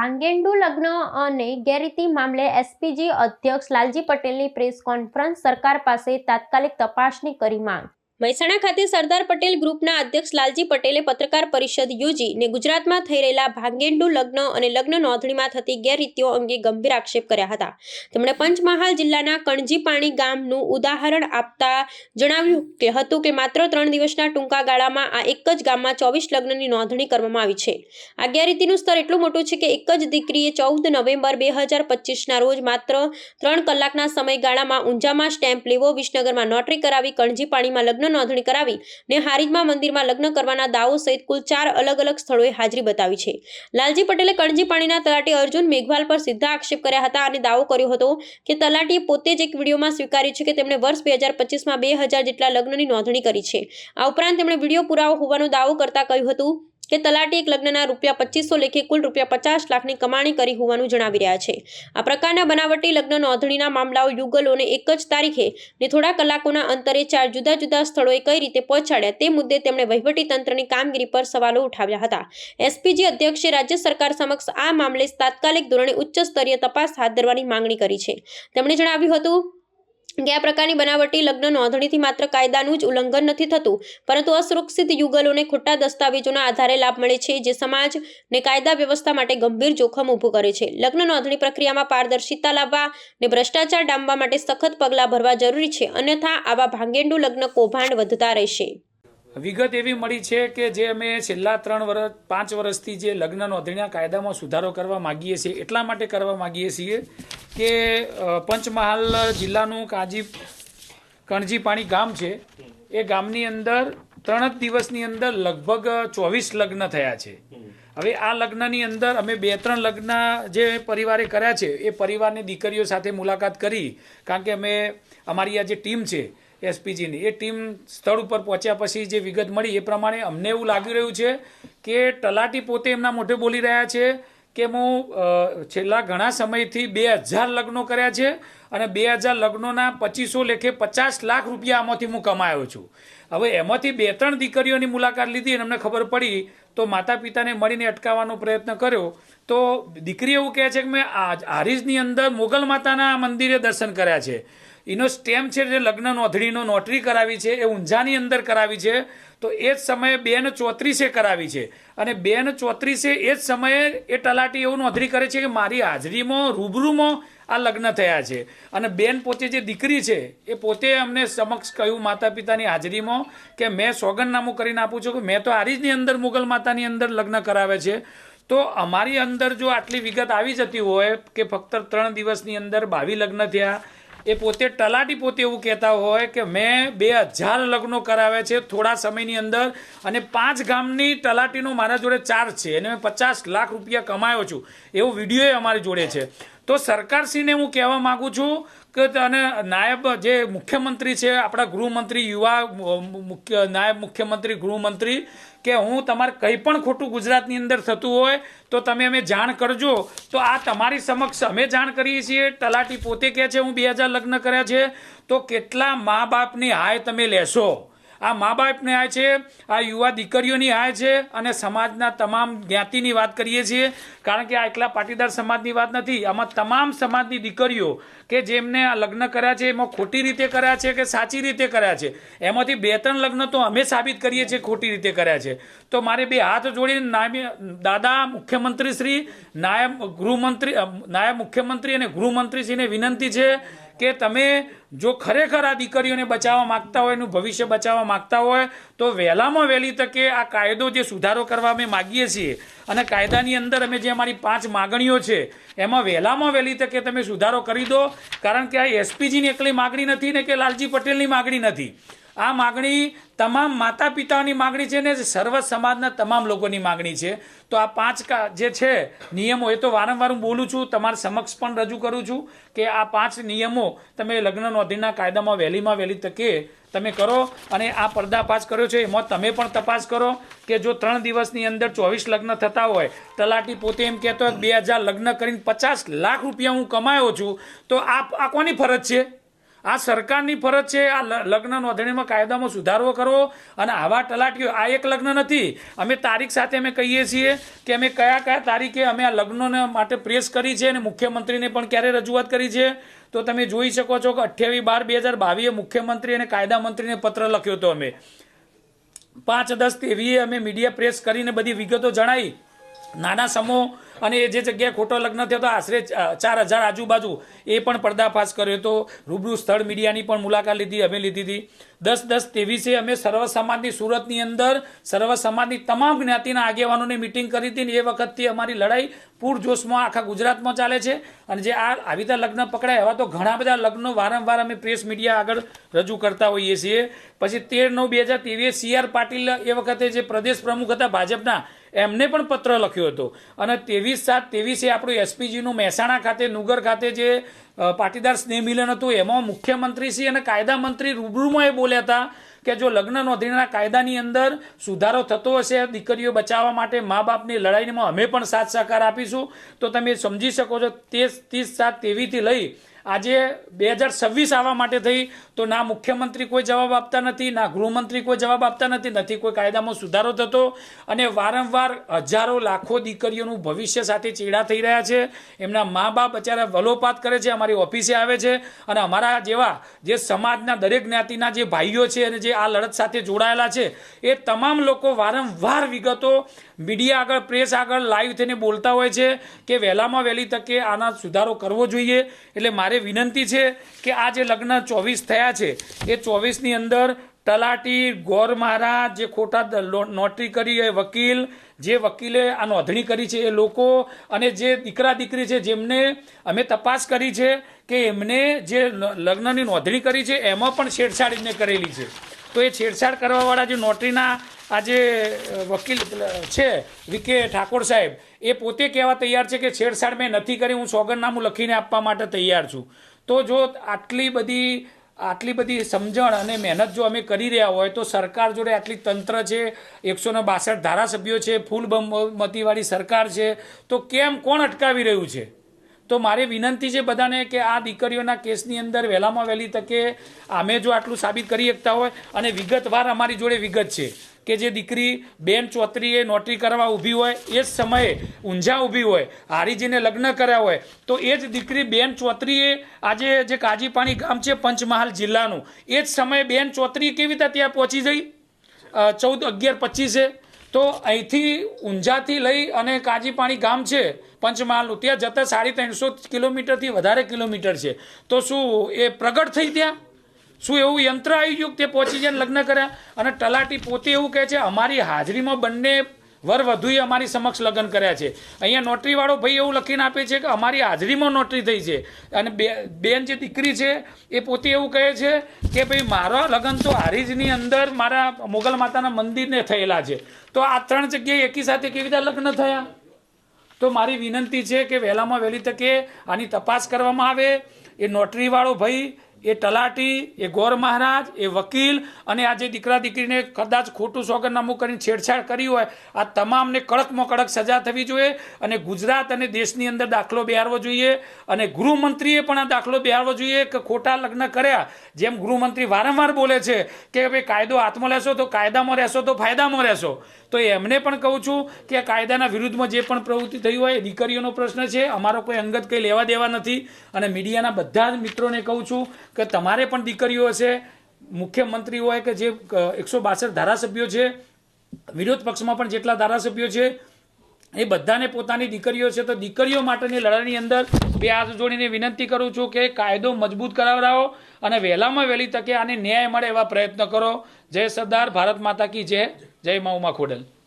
ભાંગેન્ડુ લગ્ન અને ગેરરીતિ મામલે એસપીજી અધ્યક્ષ લાલજી પટેલની પ્રેસ કોન્ફરન્સ સરકાર પાસે તાત્કાલિક તપાસની કરી માંગ. મહેસાણા ખાતે સરદાર પટેલ ગ્રુપના અધ્યક્ષ લાલજી પટેલે પત્રકાર પરિષદ યોજી ને ગુજરાતમાં થઈ રહેલા ભાંગેન્ડુ લગ્ન અને લગ્ન નોંધણીમાં થતી ગેરરીતિઓ અંગે ગંભીર આક્ષેપ કર્યા હતા. તેમણે પંચમહાલ જિલ્લાના કણજીપાણી ગામનું ઉદાહરણ આપતા જણાવ્યું કે હતું કે માત્ર ત્રણ દિવસના ટૂંકા ગાળામાં આ એક જ ગામમાં ચોવીસ લગ્નની નોંધણી કરવામાં આવી છે. આ ગેરરીતિનું સ્તર એટલું મોટું છે કે એક જ દીકરીએ ચૌદ નવેમ્બર બે હજાર પચીસના રોજ માત્ર ત્રણ કલાકના સમયગાળામાં ઊંઝામાં સ્ટેમ્પ લેવો વિસનગરમાં નોટરી કરાવી કણજીપાણીમાં લગ્ન નોંધણી કરાવી ને હારીજમાં મંદિરમાં લગ્ન કરવાના દાવો સહિત કુલ ચાર અલગ અલગ સ્થળોએ હાજરી બતાવી છે. લાલજી પટેલે કણજીપાણીના તલાટી અર્જુન મેઘવાલ પર સીધા આક્ષેપ કર્યા હતા અને દાવો કર્યો હતો કે તલાટીએ પોતે જ એક વિડીયોમાં સ્વીકાર્યું છે કે તેમણે વર્ષ બે હજાર પચીસમાં બે હજાર જેટલા લગ્નની નોંધણી કરી છે. આ ઉપરાંત તેમણે વીડિયો પુરાવો હોવાનો દાવો કરતા કહ્યું હતું કે તલાટી એક લગ્નના રૂપિયા પચીસો લેખે કુલ રૂપિયા પચાસ લાખની કમાણી કરી હોવાનું જણાવી રહ્યા છે. આ પ્રકારના બનાવટી લગ્ન નોંધણીના મામલાઓ યુગલોને એક જ તારીખે ને થોડા કલાકોના અંતરે ચાર જુદા જુદા સ્થળોએ કઈ રીતે પહોંચાડ્યા તે મુદ્દે તેમણે તંત્રની કામગીરી પર સવાલો ઉઠાવ્યા હતા. એસપીજી અધ્યક્ષે રાજ્ય સરકાર સમક્ષ આ મામલે તાત્કાલિક ધોરણે ઉચ્ચ સ્તરીય તપાસ હાથ ધરવાની માંગણી કરી છે. તેમણે જણાવ્યું હતું કે પ્રકારની બનાવટી લગ્ન નોંધણીથી માત્ર કાયદાનું જ ઉલ્લંઘન નથી થતું, પરંતુ અસુરક્ષિત યુગલોને ખોટા દસ્તાવેજોના આધારે લાભ મળે છે, જે સમાજ ને કાયદા વ્યવસ્થા માટે ગંભીર જોખમ ઊભું કરે છે. લગ્ન નોંધણી પ્રક્રિયામાં પારદર્શિતા લાવવા ને ભ્રષ્ટાચાર ડામવા માટે સખત પગલાં ભરવા જરૂરી છે, અન્યથા આવા ભાંગેડું લગ્ન કૌભાંડ વધતા રહેશે. વિગત એવી મળી છે કે જે અમે છેલ્લા ત્રણ વર્ષ પાંચ વર્ષથી જે લગ્ન નોંધણીના કાયદામાં સુધારો કરવા માગીએ છીએ, એટલા માટે કરવા માગીએ છીએ કે પંચમહાલ જિલ્લાનું કાજી, કણજીપાણી ગામ છે. એ ગામની અંદર ત્રણ જ દિવસની અંદર લગભગ ચોવીસ લગ્ન થયા છે. હવે આ લગ્નની અંદર અમે બે ત્રણ લગ્ન જે પરિવારે કર્યા છે, એ પરિવારની દીકરીઓ સાથે મુલાકાત કરી. કારણ કે અમે, અમારી આ જે ટીમ છે એસપીજીની. એ ટીમ સ્થળ ઉપર પહોંચ્યા પછી જે વિગત મળી એ પ્રમાણે અમને એવું લાગી રહ્યું છે કે તલાટી પોતે એમના મોઢે બોલી રહ્યા છે કે હું છેલ્લા ઘણા સમયથી બે હજાર લગ્નો કર્યા છે અને બે હજાર લગ્નોના પચીસો લેખે પચાસ લાખ રૂપિયા આમાંથી હું કમાયો છું. હવે એમાંથી બે ત્રણ દીકરીઓની મુલાકાત લીધી અને અમને ખબર પડી તો માતા પિતાને મળીને અટકાવવાનો પ્રયત્ન કર્યો. તો દીકરી એવું કહે છે કે મેં હારીજની અંદર મોગલ માતાના મંદિરે દર્શન કર્યા છે. એનો સ્ટેમ્પ છે જે લગ્ન નોંધણીનો નોટરી કરાવી છે, એ ઊંઝાની અંદર કરાવી છે, તો એ જ સમયે બેન ચોત્રીસે કરાવી છે. અને બેન ચોત્રીસે એ જ સમયે એ તલાટી એવું નોંધણી કરે છે કે મારી હાજરીમાં, રૂબરૂમાં આ લગ્ન થયા છે. અને બેન પોતે જે દીકરી છે, એ પોતે અમને સમક્ષ કહ્યું માતા પિતાની હાજરીમાં કે મેં સોગંદનામું કરીને આપું છું કે મેં તો હારીજની અંદર મુગલ માતાની અંદર લગ્ન કરાવે છે. તો અમારી અંદર જો આટલી વિગત આવી જતી હોય કે ફક્ત ત્રણ દિવસની અંદર બાવી લગ્ન થયા એ પોતે તલાટી પોતે એવું કહેતા હોય કે મેં બે હજાર લગ્નો કરાવ્યા છે થોડા સમયની અંદર અને પાંચ ગામની તલાટીનો મારા જોડે ચાર્જ છે. અને મેં પચાસ લાખ રૂપિયા કમાયો છું. એવો વીડિયો અમારી જોડે છે. તો સરકારશ્રીને હું કહેવા માગું છું કે અને નાયબ જે મુખ્યમંત્રી છે, આપણા ગૃહમંત્રી, યુવા મુખ્ય, નાયબ મુખ્યમંત્રી, ગૃહમંત્રી, કે હું તમારે કંઈ પણ ખોટું ગુજરાતની અંદર થતું હોય તો તમે અમે જાણ કરજો. તો આ તમારી સમક્ષ અમે જાણ કરીએ છીએ. તલાટી પોતે કહે છે, હું બે હજાર લગ્ન કર્યા છે, તો કેટલા મા બાપની હાય તમે લેશો? આ મા બાપને આય છે, આ યુવા દીકરીઓની આય છે અને સમાજના તમામ જ્ઞાતિની વાત કરીએ છીએ. કારણ કે આ એકલા પાટીદાર સમાજની વાત નથી, આમાં તમામ સમાજની દીકરીઓ કે જેમને આ લગ્ન કર્યા છે, એમાં ખોટી રીતે કર્યા છે કે સાચી રીતે કર્યા છે. એમાંથી બે ત્રણ લગ્ન તો અમે સાબિત કરીએ છીએ ખોટી રીતે કર્યા છે. તો મારે બે હાથ જોડીને દાદા મુખ્યમંત્રી શ્રી, નાયબ ગૃહમંત્રી નાયબ મુખ્યમંત્રી અને ગૃહમંત્રીશ્રીને વિનંતી છે કે તમે જો ખરેખર આ દીકરીઓને બચાવવા માંગતા હોય, એનું ભવિષ્ય બચાવવા માંગતા હોય, તો વહેલામાં વહેલી તકે આ કાયદો જે સુધારો કરવા અમે માગીએ છીએ અને કાયદાની અંદર અમે જે અમારી પાંચ માગણીઓ છે, એમાં વહેલામાં વહેલી તકે તમે સુધારો કરી દો. કારણ કે આ એસપીજીની એકલી માગણી નથી ને કે લાલજી પટેલની માગણી નથી. આ માગણી તમામ માતા પિતાઓની માગણી છે ને સર્વ સમાજના તમામ લોકોની માગણી છે. તો આ પાંચ જે છે નિયમો, એ તો વારંવાર હું બોલું છું, તમારા સમક્ષ પણ રજૂ કરું છું કે આ પાંચ નિયમો તમે લગ્ન નોંધણીના કાયદામાં, વહેલીમાં વહેલી તકે તમે કરો અને આ પર્દાફાશ કર્યો છે. એમાં તમે પણ તપાસ કરો કે જો ત્રણ દિવસની અંદર ચોવીસ લગ્ન થતા હોય, તલાટી પોતે એમ કહેતો હોય બે હજાર લગ્ન કરીને પચાસ લાખ રૂપિયા હું કમાયો છું, તો આ કોની ફરજ છે? આ સરકારની ફરજ છે, આ લગ્ન નોંધણીમાં કાયદામાં સુધારો કરવો અને આવા તલાટીઓ, આ એક લગ્ન નથી. અમે તારીખ સાથે અમે કહીએ છીએ કે અમે કયા કયા તારીખે અમે આ લગ્નોને માટે પ્રેસ કરી છે અને મુખ્યમંત્રીને પણ ક્યારે રજૂઆત કરી છે? તો તમે જોઈ શકો છો કે અઠ્યાવીસ બાર બે હજાર બાવીએ મુખ્યમંત્રી અને કાયદા મંત્રીને પત્ર લખ્યો હતો અમે. પાંચ દસ તેવીએ અમે મીડિયા પ્રેસ કરીને બધી વિગતો જણાવી નાના સમૂહ અને એ જે જગ્યાએ ખોટો લગ્ન થયો હતો આશરે ચાર હજાર આજુબાજુ એ પણ પર્દાફાશ કર્યો હતો. રૂબરૂ સ્થળ મીડિયાની પણ મુલાકાત લીધી, અમે લીધી હતી. દસ દસ ત્રેવીસે અમે સર્વ સમાજની સુરતની અંદર સર્વ સમાજની તમામ જ્ઞાતિના આગેવાનોની મિટિંગ કરી હતી ને એ વખતથી અમારી લડાઈ પૂરજોશમાં આખા ગુજરાતમાં ચાલે છે. અને જે આ આવી રીતે લગ્ન પકડાય એવા તો ઘણા બધા લગ્નો વારંવાર અમે પ્રેસ મીડિયા આગળ રજૂ કરતા હોઈએ છીએ. પછી તેર નવ બે હજાર ત્રેવીસ સી આર પાટીલ એ વખતે જે પ્રદેશ પ્રમુખ હતા ભાજપના એમને પણ પત્ર લખ્યો હતો. અને ત્રેવીસ સાત ત્રેવીસે આપણું એસપીજીનું મહેસાણા ખાતે, નુગર ખાતે જે પાટીદાર સ્નેહ મિલન હતું, એમાં મુખ્યમંત્રીશ્રી અને કાયદા મંત્રી રૂબરૂમાં એ બોલ્યા હતા કે જો લગ્ન નોંધણીના કાયદાની અંદર સુધારો થતો હશે, દીકરીઓ બચાવવા માટે મા બાપની લડાઈમાં અમે પણ સાથ સહકાર આપીશું, તો તમે સમજી શકો છો તે ત્રીસ સાત તેવીથી લઈ આજે બે હજાર છવ્વીસ આવવા માટે થઈ, તો ના મુખ્યમંત્રી કોઈ જવાબ આપતા નથી, ના ગૃહમંત્રી કોઈ જવાબ આપતા નથી નથી કોઈ કાયદામાં સુધારો થતો અને વારંવાર હજારો લાખો દીકરીઓનું ભવિષ્ય સાથે ચેડા થઈ રહ્યા છે. એમના મા બાપ અત્યારે વલોપાત કરે છે, અમારી ઓફિસે આવે છે અને અમારા જેવા જે સમાજના દરેક જ્ઞાતિના જે ભાઈઓ છે અને જે આ લડત સાથે જોડાયેલા છે, એ તમામ લોકો વારંવાર વિગતો મીડિયા આગળ, પ્રેસ આગળ લાઈવ થઈને બોલતા હોય છે કે વહેલામાં વહેલી તકે આના સુધારો કરવો જોઈએ. એટલે મારે વિનંતી છે કે આ જે લગ્ન ચોવીસ થયા છે, એ ચોવીસની અંદર તલાટી, ગોર મહારાજ, જે ખોટા નોટરી કરી એ વકીલ, જે વકીલે આ નોંધણી કરી છે એ લોકો, અને જે દીકરા દીકરી છે જેમને અમે તપાસ કરી છે કે એમને જે લગ્નની નોંધણી કરી છે, એમાં પણ છેડછાડ એમને કરેલી છે. તો એ છેડછાડ કરવાવાળા જે નોટરીના આ જે વકીલ છે વિકે ઠાકોર સાહેબ, એ પોતે કહેવા તૈયાર છે કે છેડછાડ મેં નથી કરી, હું સોગંદનામું લખીને આપવા માટે તૈયાર છું. તો જો આટલી બધી આટલી બધી સમજણ અને મહેનત જો અમે કરી રહ્યા હોય, તો સરકાર જોડે આટલી તંત્ર છે, એકસો ને બાસઠ ધારાસભ્યો છે ફૂલ બહુમતીવાળી સરકાર છે, તો કેમ કોણ અટકાવી રહ્યું છે? તો મારે વિનંતી છે બધાને કે આ દીકરીઓના કેસની અંદર વહેલામાં વહેલી તકે અમે જો આટલું સાબિત કરી શકતા હોય અને વિગતવાર અમારી જોડે વિગત છે કે જે દીકરી બેન ચોતરીએ નોટરી કરવા ઊભી હોય, એ જ સમયે ઊંઝા ઊભી હોય, હારીજીને લગ્ન કર્યા હોય, તો એ જ દીકરી બેન ચોતરીએ આજે જે કાજીપાણી ગામ છે પંચમહાલ જિલ્લાનું, એ જ સમયે બેન ચોતરી કેવી રીતે ત્યાં પહોંચી જઈ? ચૌદ અગિયાર પચીસે. તો અહીંથી ઊંઝાથી લઈ અને કાજીપાણી ગામ છે પંચમહાલનું ત્યાં જતાં સાડી ત્રણસો કિલોમીટરથી વધારે કિલોમીટર છે. તો શું એ પ્રગટ થઈ ત્યાં? શું એવું યંત્ર આવી ગયું તે પહોંચી જાય ને લગ્ન કર્યા? અને તલાટી પોતે એવું કહે છે, અમારી હાજરીમાં બંને વર વધુએ અમારી સમક્ષ લગ્ન કર્યા છે. અહીંયા નોટરીવાળો ભાઈ એવું લખીને આપે છે કે અમારી હાજરીમાં નોટરી થઈ છે. અને બેન જે દીકરી છે, એ પોતે એવું કહે છે કે, ભાઈ, મારા લગ્ન તો હારીજની અંદર મારા મોગલ માતાના મંદિરને થયેલા છે. તો આ ત્રણ જગ્યાએ એકી સાથે કેવી રીતે લગ્ન થયા? તો મારી વિનંતી છે કે વહેલામાં વહેલી તકે આની તપાસ કરવામાં આવે. એ નોટરીવાળો ભાઈ એ તલાટી, એ ગોર મહારાજ, એ વકીલ અને આ જે દીકરા દીકરીને કદાચ ખોટું સોગંદનામું કરીને છેડછાડ કરી હોય, આ તમામને કડકમાં કડક સજા થવી જોઈએ અને ગુજરાત અને દેશની અંદર દાખલો બેહારવો જોઈએ અને ગૃહમંત્રીએ પણ આ દાખલો બેહારવો જોઈએ કે ખોટા લગ્ન કર્યા. જેમ ગૃહમંત્રી વારંવાર બોલે છે કે ભાઈ કાયદો હાથમાં લેશો તો કાયદામાં રહેશો તો ફાયદામાં રહેશો. તો એમને પણ કહું છું કે આ કાયદાના વિરુદ્ધમાં જે પણ પ્રવૃત્તિ થઈ હોય એ દીકરીઓનો પ્રશ્ન છે. અમારો કોઈ અંગત કંઈ લેવા દેવા નથી અને મીડિયાના બધા જ મિત્રોને કહું છું કે તમારે પણ દીકરીઓ હશે મુખ્યમંત્રી હોય કે જે એકસો બાસઠ ધારાસભ્યો છે, વિરોધ પક્ષમાં પણ જેટલા ધારાસભ્યો છે, એ બધાને પોતાની દીકરીઓ છે, તો દીકરીઓ માટેની લડાઈની અંદર બે હાથ જોડીને વિનંતી કરું છું કે કાયદો મજબૂત કરાવડાવો અને વહેલામાં વહેલી તકે આને ન્યાય મળે એવા પ્રયત્ન કરો. જય સરદાર, ભારત માતા કી જય. જય મા ઉમા ખોડલ.